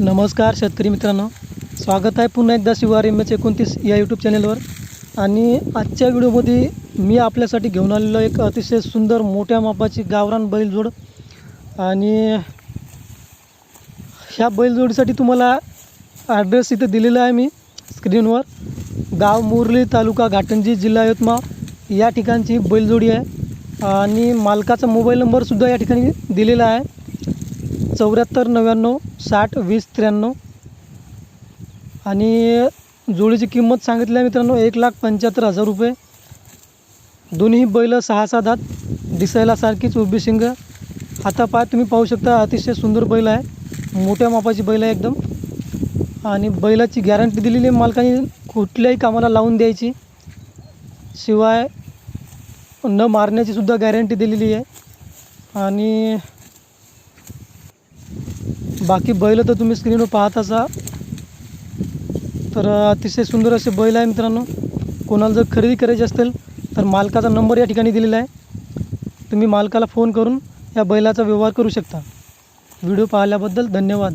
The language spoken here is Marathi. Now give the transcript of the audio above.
नमस्कार शेतकरी मित्रांनो. स्वागत आहे पुन्हा एकदा शिवार एम एच एकोणतीस या यूट्यूब चॅनलवर आणि आजच्या व्हिडिओमध्ये मी आपल्यासाठी घेऊन आलेलो एक अतिशय सुंदर मोठ्या मापाची गावरान बैलजोड. आणि ह्या बैलजोडीसाठी तुम्हाला ॲड्रेस इथे दिलेला आहे मी स्क्रीनवर गाव मुरली तालुका घाटंजी जिल्हा यवतमाळ. या ठिकाणची बैलजोडी आहे. आणि मालकाचा मोबाईल नंबरसुद्धा या ठिकाणी दिलेला आहे. चौऱ्याहत्तर नव्याण्णव साठ वीस त्र्याण्णव. आणि जोडीची किंमत सांगितली आहे मित्रांनो एक लाख पंच्याहत्तर हजार रुपये. दोन्ही बैल सहा सहा दात दिसायला सारखीच उभी शिंग. आता पाय तुम्ही पाहू शकता अतिशय सुंदर बैल आहे. मोठ्या मापाची बैल आहे एकदम. आणि बैलाची गॅरंटी दिलेली आहे मालकाने कुठल्याही कामाला लावून द्यायची. शिवाय न मारण्याची सुद्धा गॅरंटी दिलेली आहे. आणि बाकी बैल तर तुम्ही स्क्रीनवर पाहत असा. तर अतिशय सुंदर असे बैल आहे मित्रांनो. कोणाला जर खरेदी करायची असेल तर मालकाचा नंबर या ठिकाणी दिलेला आहे. तुम्ही मालकाला फोन करून या बैलाचा व्यवहार करू शकता. व्हिडिओ पाहिल्याबद्दल धन्यवाद.